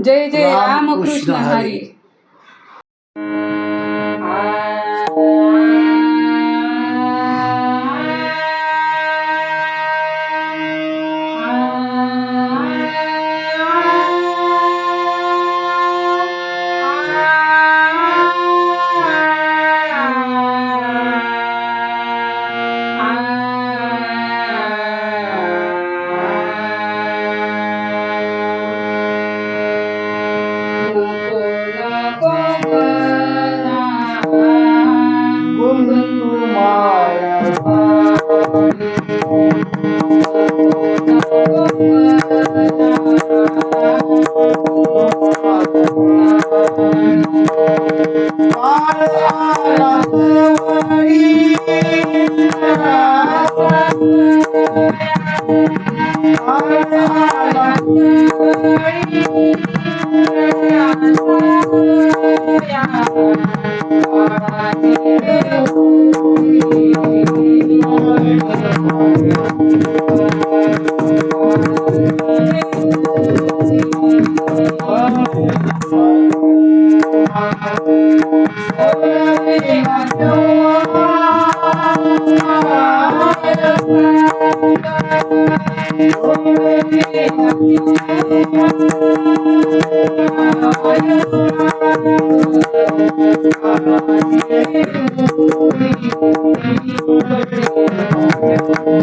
जय जय राम कृष्ण हरी. सोडविला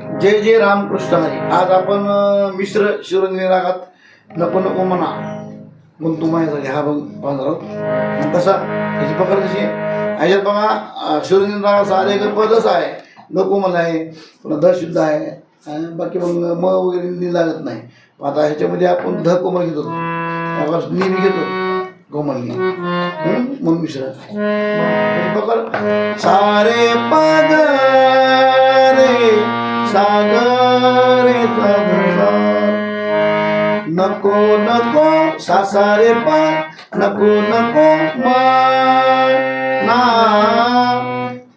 जय जय रामकृष्ण हरी. आज आपण मिश्र शिवरंजनी रागात नपन नको गुंतुमाय गुंतू झाली. हा बघ पाहणार आहोत कसा त्याची पकड कशी आहे? ह्याच्यात बघा अं, शिवरंजनी रागाचा आलेख पदच आहे. नको आहे पुन्हा ध शुद्ध आहे. बाकी मग म वगैरे नी लागत नाही. आता ह्याच्यामध्ये आपण ध कोमल घेतो. नी घेतो. कोमलनी. मग मिश्र. पकड. सारे पद रे. सागरे नको नको सासारे पा नको नको माना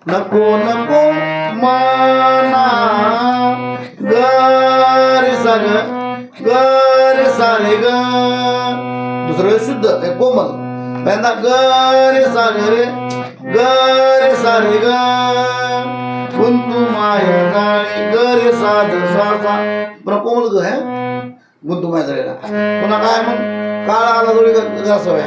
नको नको माना गरे साग गरे सारे ग. दुसरं शुद्ध हे कोमल. पहिल्यांदा गरे सागरे गरे सारे ग. गरे साध साचा ब्रकोमल ग आहे बुद्धुमाय झालेला पुन्हा काय मग? काळ आला जोडी घासव्या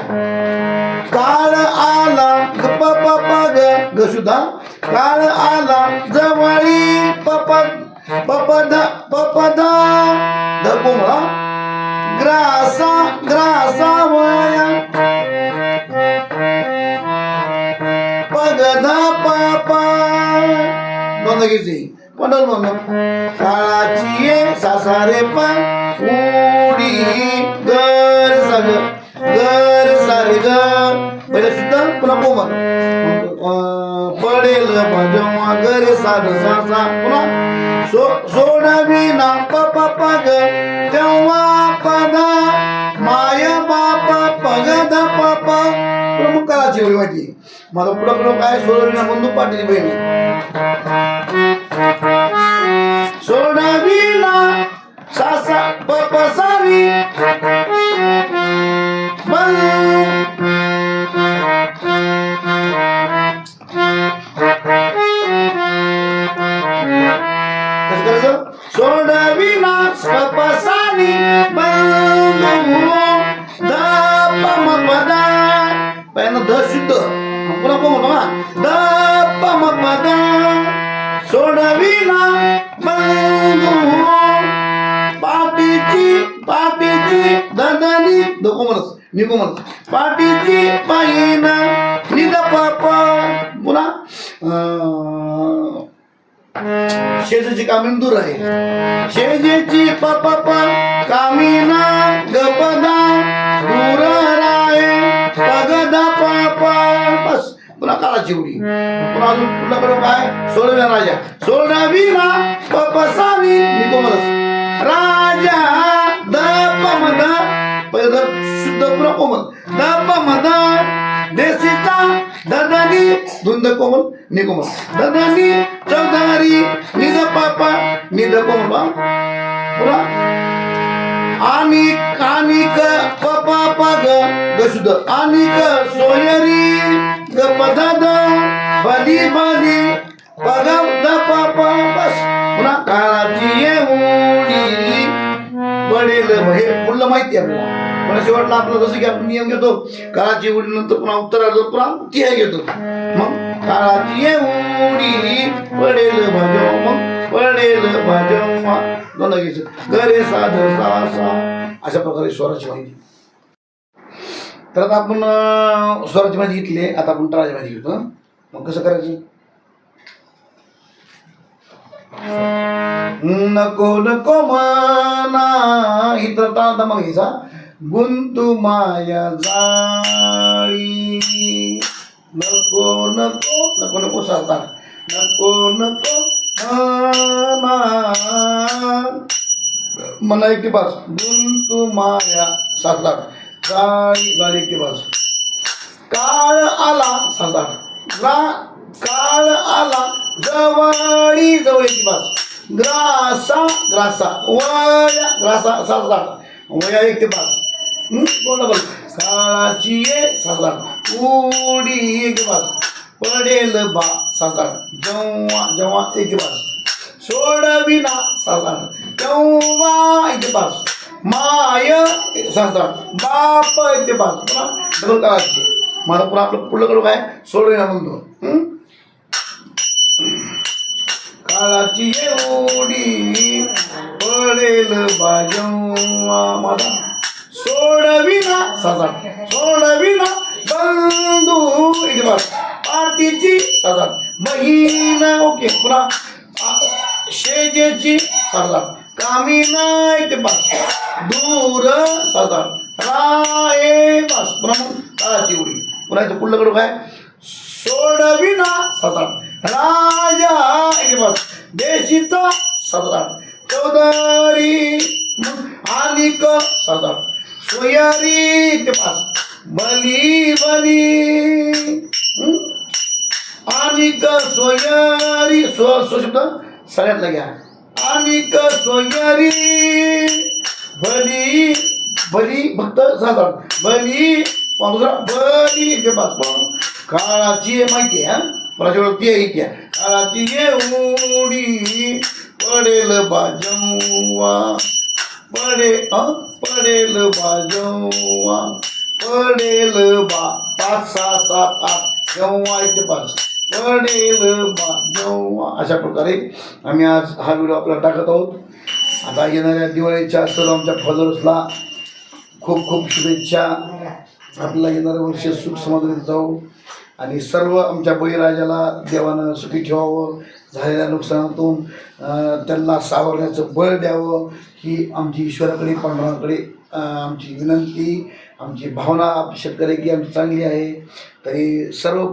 काळ आला ग ग ग. सुद्धा काळ आला जवळी पपा पपद पपदा ध कोमळा ग्रासा ग्रासा वया पगधा पापा. बंद किती म्हणून. काळाची ये सासारे पण उडी गर साग गर सारे गर पहिले सुद्धा पुन्हा कोमल अं, पडेल जेव्हा गर साध सासा. पुन्हा. सो सोडवी ना पप पग तेव्हा पदा माय बाप पगद पाप. प्रमुख काळाची एवढी माहिती मला पुढं पुढं काय सोडवी ना बंधू पाटील बहिणी पपसारी कसं करायचं सोडविना पपसारी दपम पदा पहिल्यांदा ध पाठीची ददनी नको म्हणत निको म्हणत पाठीची पायीन निद पाप पुन्हा अं, शेजाची कामीन दूर आहे शेजेची पाप कामीना गपदा दूर राहे पगदा पाप बस पुन्हा काळाची उडी पुन्हा अजून पुन्हा बरोबर काय सोडव्या राजा सोडविना पपसावी निको म्हणत राजा दप मद पहिले द शुद्ध पुन्हा कोमल दप मद देशीचा ददनी धुंद कोमल निकोमल ददनी चौधारी निद पापा निद कोमल बा पुन्हा अनिक अनिक पपा पग गशुद्ध अनिक सोयरी ग पदद बली बली पग द पप बस पुन्हा काळाची येऊडी वडील हे पुढलं माहिती आहे आपल्याला. पण शेवटला आपलं जसं की आपण नियम घेतो काळाची उडी नंतर पुन्हा उत्तर आलं पुन्हा तिहाय घेतो. मग काळाची येऊडी पडेल भाजव मग पडेल भाजव. दोन घ्यायचं. गरे साध सा सा अशा प्रकारे स्वराची माहिती. तर आता आपण स्वराची माहिती घेतली आता आपण तळाची माहिती घेतो मग कसं करायचं? नको नको मना इतर टाळता मग घ्यायचा गुंतू माया जाळी. नको नको नको नको सारता नको नको मना मना एक पाच गुंतू माया सात आठ जाळी जाळी एक पाच काळ आला सात आठ काळ आला जवळी जवळ एक ग्रासा ग्रासा. वया ग्रासा सात वया एक ते पाच. बोला बोल. काळाची ये सात उडी एक पाच. पडेल बा सात जेव्हा जेव्हा एक पाच. सोडविना सात आठ तेव्हा एक पाच. माय सात बाप एक ते पाच. पुन्हा डबल काळाची मला पुन्हा आपलं पुढलं कडू काय? सोडविना म्हणतो. काळाची एवढी पडेल बाजवा माझा सोडविना सजा. सोडविना बंधू. इथे बघ. पाठीची सजा. बहीण ओके पुन्हा. शेजेची सासा कामिना इथे बघ. दूर सजा. राय बस. पुन्हा मग काळाची उडी. पुन्हा इथे पुढलं कडू काय? सोडविना सजा. राजा एक बस देशीचा सात चौधरी आलिक सात सोयारी ते पाच बली बली। हं? आलिक सोयारी स्व स्व शब्द सगळ्यातला घ्या आलिक सोयारी बली बली फक्त सात बली पण दुसरा? बली ते पाच पण काळाची माहिती आहे हा? मला जेवढं ती आहे इथे काळाची एवढी पडेल बाजवा पडे अ पडेल बाजवा पडेल बा पाच सहा सात आठ जेव्हा इथे पाच पडेल बा जेव्हा अशा प्रकारे आम्ही आज हा व्हिडिओ आपल्याला टाकत आहोत आता येणाऱ्या दिवाळीच्या सर्व आमच्या फॉलोअर्सला खूप खूप शुभेच्छा आपल्याला येणारं वर्ष सुख समाधानी जाऊ आणि सर्व आमच्या बळीराजाला देवानं सुखी ठेवावं झालेल्या नुकसानातून त्यांना सावरण्याचं बळ द्यावं ही आमची ईश्वराकडे पांडुरंगाकडे आमची विनंती आमची भावना शेतकऱ्याची आमची चांगली आहे. तरी सर्व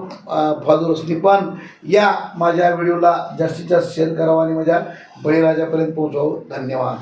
फॉलोअर्सनी पण या माझ्या व्हिडिओला जास्तीत जास्त शेअर करावं आणि माझ्या बळीराजापर्यंत पोहोचवावं. धन्यवाद.